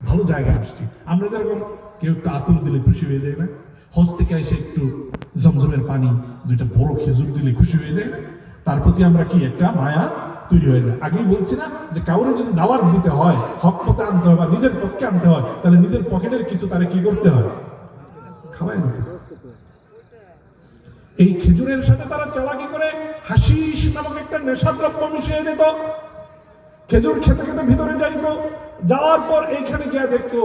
ভালো জায়গায় আসছি। আমরা যেরকম কেউ একটু আতর দিলে খুশি হয়ে যায় না হজ থেকে এসে একটু জমজমের পানি, দুইটা বড় খেজুর দিলে খুশি হয়ে যায় না। তার প্রতি আমরা কি একটা মায়া তৈরি হয়ে যায়। আগেই বলছি না যে কাউরে যদি দাওয়াত দিতে হয়, হক পথে আনতে হয় বা নিজের পক্ষে আনতে হয়, তাহলে নিজের পকেটের কিছু তারা কি করতে হয়? খাওয়াই হয়। এই খেজুরের সাথে তারা চালাকি করে হাসিস নামক একটা নেশাদ্রব্য মিশিয়ে দিত। খেজুর খেতে খেতে ভিতরে যাইত যাওয়ার পর এইখানে গিয়ে দেখতো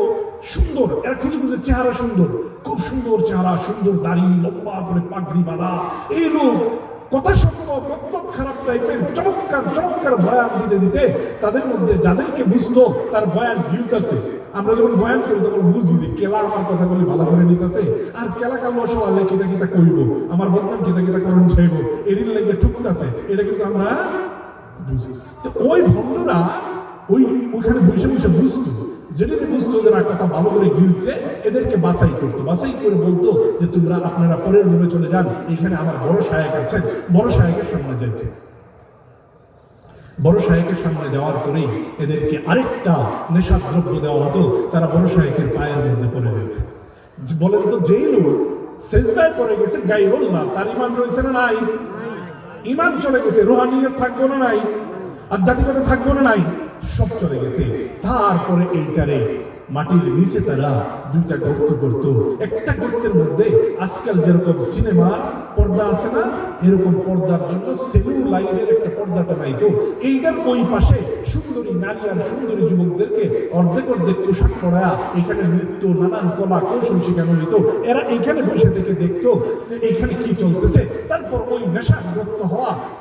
সুন্দর, এর খেজুরের চেহারা সুন্দর, খুব সুন্দর চেহারা, সুন্দর দাড়ি, লম্বা করে পাগড়ি বাঁধা। এই লোক কথা সত্য বক্তব্য খারাপ টাইপের চমৎকার চমৎকার বয়ান দিতে দিতে তাদের মধ্যে যাদেরকে বুঝতো তার বয়ান গিলতেছে আমরা যখন বয়ান করি তখন বুঝি যে কেলা আমার কথা বলে ভালো করে নিতেছে। আর কেলা কাল আল্লাহ কিতা কিতা কইব, আমার বদনাম কিতা কিতা করণ চাইব, এদিন লাগবে ঠুকতেছে। এটা কিন্তু আমরা ওই ভণ্ডরা ওই ওইখানে বসে বসে বুঝতো, যেটাকে বুঝতো যারা কথা ভালো করে গিলছে, এদেরকে বাছাই করতো। বাছাই করে বলতো যে তোমরা আপনারা পরের রুমে চলে যান, এখানে আমার বড় সাহেব আছেন। বড় সাহেবের সামনে যাইতে। বড় সাহেবের সামনে যাওয়ার পরেই এদেরকে আরেকটা নেশাদ্রব্য দেওয়া হতো, তারা বড় সাহেবের পায়ের মধ্যে পড়ে যেত বলেন তো, যেই লোক সেজদায় পড়ে গেছে, গাইরুল্লাহ, তার ইমান রয়েছে না নাই? ইমান চলে গেছে, রোহানিয়ত থাকব না নাই? আধ্যাত্মিকতা থাকব না নাই? সব চলে গেছে। তারপরে এইটারে মাটির নিচে তারা দুইটা গর্ত করত। একটা গর্তের মধ্যে আজকাল যেরকম সিনেমা, পর্দা আছে না? এরকম পর্দার জন্য সেলুলাইনের একটা পর্দাটা নাই তো এইটার ওই পাশে সুন্দরী নারী আর সুন্দরী যুবকদেরকে অর্ধেক অর্ধেক পোশাক পরা এখানে নৃত্য, নানান কলা, কৌশল শেখানো হইতো। এরা এইখানে বসে থেকে দেখতো যে এইখানে কি চলতেছে। তারপর ওই নেশাগ্রস্ত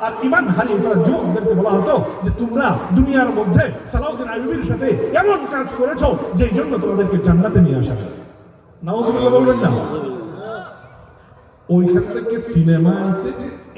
আর ইমান হারিয়ে ফেলা যুবকদেরকে বলা হতো যে তোমরা দুনিয়ার মধ্যে সালাউদ্দিন আইবির সাথে এমন কাজ করেছ যে এই জন্য তোমাদেরকে জান্নাতে নিয়ে আসা হয়েছে। নাউজুবিল্লাহ বলবেন না? ওইখান থেকে সিনেমা আছে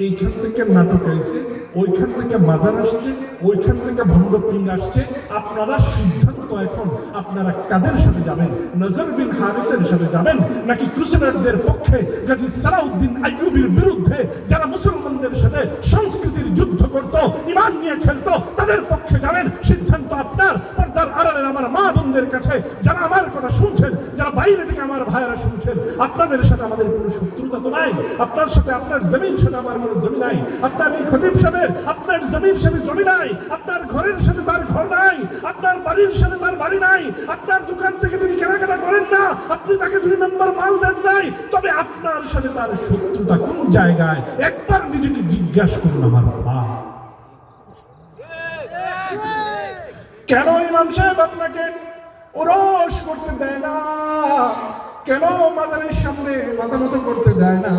এইখান থেকে নাটক আছে ওইখান থেকে মাজার আসছে, ওইখান থেকে ভণ্ড পীর আসছে। আপনারা সিদ্ধান্ত এখন আপনারা কাদের সাথে যাবেন? নজর বিন হারিসের সাথে যাবেন নাকি ক্রুসেডারদের পক্ষে? গাজী সালাউদ্দিন আইয়ুবির বিরুদ্ধে যারা মুসলমানদের সাথে সংস্কৃতির যুদ্ধ করত, ইমান নিয়ে খেলতো, তাদের পক্ষে যাবেন সিদ্ধান্ত আপনার। পর্দার আড়ালের আমার মা বোনদের কাছে যারা আমার কথা শুনছেন, যারা বাইরে থেকে আমার ভাইয়েরা শুনছেন, আপনাদের সাথে আমাদের কোনো শত্রুতা তো নাই। আপনার সাথে আপনার জমির সাথে আমার কোনো জমি নাই। আপনার এই খতিব সাহেবের, আপনার জমির সাথে জমি নাই। আপনার ঘরের সাথে তার ঘর নাই। আপনার বাড়ির সাথে তার বাড়ি নাই। আপনার দোকান থেকে তিনি কেনাকাটা করেন না। আপনি তাকে দুই নম্বর মাল দেন নাই। তবে আপনার সাথে তার শত্রুতা কোন জায়গায়? একবার নিজেকে জিজ্ঞাসা করুন আমার কেন ইমাম সাহেব আপনাকে ওরস করতে দেয় না? কেন মাজারের সামনে মাথা মতো করতে দেয় না?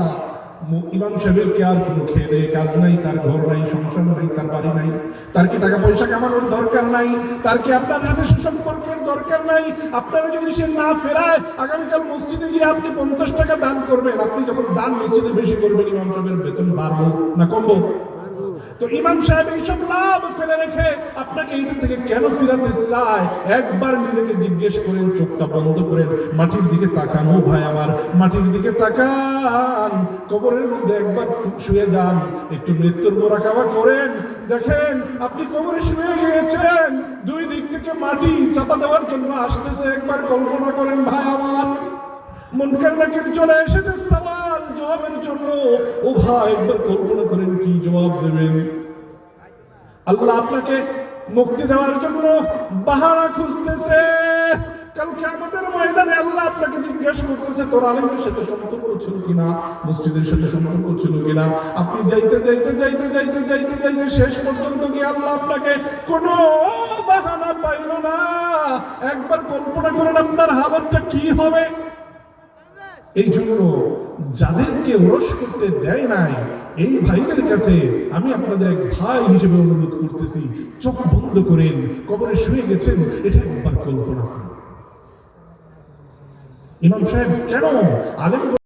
ইমাম সাহেবের কি আর কোনো খেয়ে দেয়ে কাজ নাই? তার ঘর নাই, সংসার নাই, তার বাড়ি নাই। তার কি টাকা পয়সা কামানোর দরকার নাই? তার কি আপনার সাথে সুসম্পর্কের দরকার নাই? আপনারা যদি সে না ফেরায়, আগামীকাল মসজিদে গিয়ে আপনি পঞ্চাশ টাকা দান করবেন। আপনি যখন দান মসজিদে বেশি করবেন, ইমাম সাহেবের বেতন বাড়বো না কমবো? তো ইমাম সাহেব এইসব লাভ ফেলে রেখে আপনাকে এইটা থেকে কেন ফিরাতে চায়? একবার নিজেকে জিজ্ঞেস করেন, চোখটা বন্ধ করেন, মাটির দিকে তাকান। ও ভাই আমার, মাটির দিকে তাকান। কবরের মধ্যে একবার শুয়ে যান, একটু মৃত্যুর মোরাকাবা করেন। দেখেন, আপনি কবরে শুয়ে গিয়েছেন। দুই দিক থেকে মাটি চাপা দেওয়ার জন্য আসতেছে। একবার কল্পনা করেন, ভাই আমার। মুনকার নাকির চলে এসেছে সওয়াল জবাবের জন্য। ও ভাই, একবার কল্পনা করেন কি জবাব দেবেন? আল্লাহ আপনাকে মুক্তি দেওয়ার জন্য বাহারা খুঁজতেছে। কালকে আমাদের ময়দানে আল্লাহ আপনাকে জিজ্ঞেস করতেছে, তোর আলমের সাথে সম্পর্ক ছিল কিনা? মসজিদের সাথে সম্পর্ক ছিল কিনা? আপনি যাইতে যাইতে যাইতে যাইতে যাইতে যাইতে শেষ পর্যন্ত গিয়ে আল্লাহ আপনাকে কোনো বাহানা পাইল না। একবার কল্পনা করেন আপনার হালতটা কি হবে? এই জন্য যাদেরকে ওরস করতে দেয় নাই, এই ভাইদের কাছে আমি আপনাদের এক ভাই হিসেবে অনুরোধ করতেছি, চোখ বন্ধ করেন, কবরে শুয়ে গেছেন, এটা একবার কল্পনা করুন। ইমাম সাহেব, কেন আলেম